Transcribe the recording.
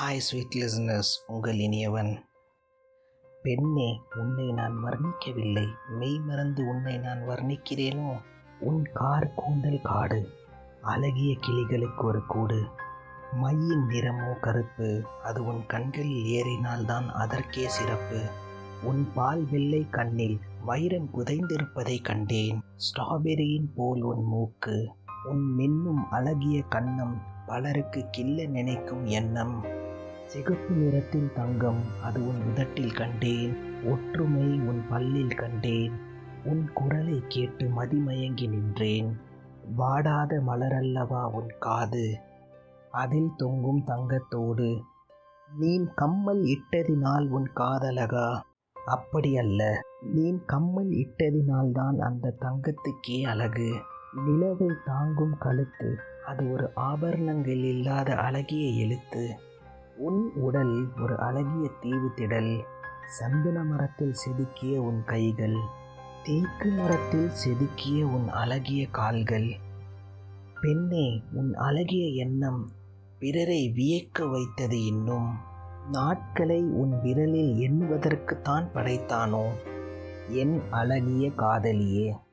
Hi sweet listeners உங்கள் இனியவன். பெண்ணே உன்னை நான் வர்ணிக்கவில்லை. மெய் மறந்து உன்னை நான் வர்ணிக்கிறேனோ? உன் கார் கூந்தல் காடு அழகிய கிளிகளுக்கு ஒரு கூடு. மையின் நிறமோ கருப்பு அது உன் கண்களில் ஏறினால்தான் அதற்கே சிறப்பு. உன் பால் வெள்ளை கண்ணில் வைரம் குதைந்திருப்பதை கண்டேன். ஸ்ட்ராபெரியின் போல் உன் மூக்கு உன் மின்னும் அழகிய கண்ணம் பலருக்கு கில்ல நினைக்கும் எண்ணம். சிகப்பு நிறத்தில் தங்கம் அது உன் உதட்டில் கண்டேன். ஒற்றுமை உன் பல்லில் கண்டேன். உன் குரலை கேட்டு மதிமயங்கி நின்றேன். வாடாத மலரல்லவா உன் காது. அதில் தொங்கும் தங்கத்தோடு நீ கம்மல் இட்டதினால் உன் காதலகா? அப்படியல்ல நீ கம்மல் இட்டதினால்தான் அந்த தங்கத்துக்கே அழகு. நிலவை தாங்கும் கழுத்து அது ஒரு ஆபரணங்கள் இல்லாத அழகிய எழுத்து. உன் உடல் ஒரு அழகிய தீவு திடல். சந்தன மரத்தில் செதுக்கிய உன் கைகள். தேக்கு மரத்தில் செதுக்கிய உன் அழகிய கால்கள். பெண்ணே உன் அழகிய எண்ணம் பிறரை வியக்க வைத்தது இன்னும். நாட்களை உன் விரலில் எண்ணுவதற்குத்தான் படைத்தானோ? என் அழகிய காதலியே.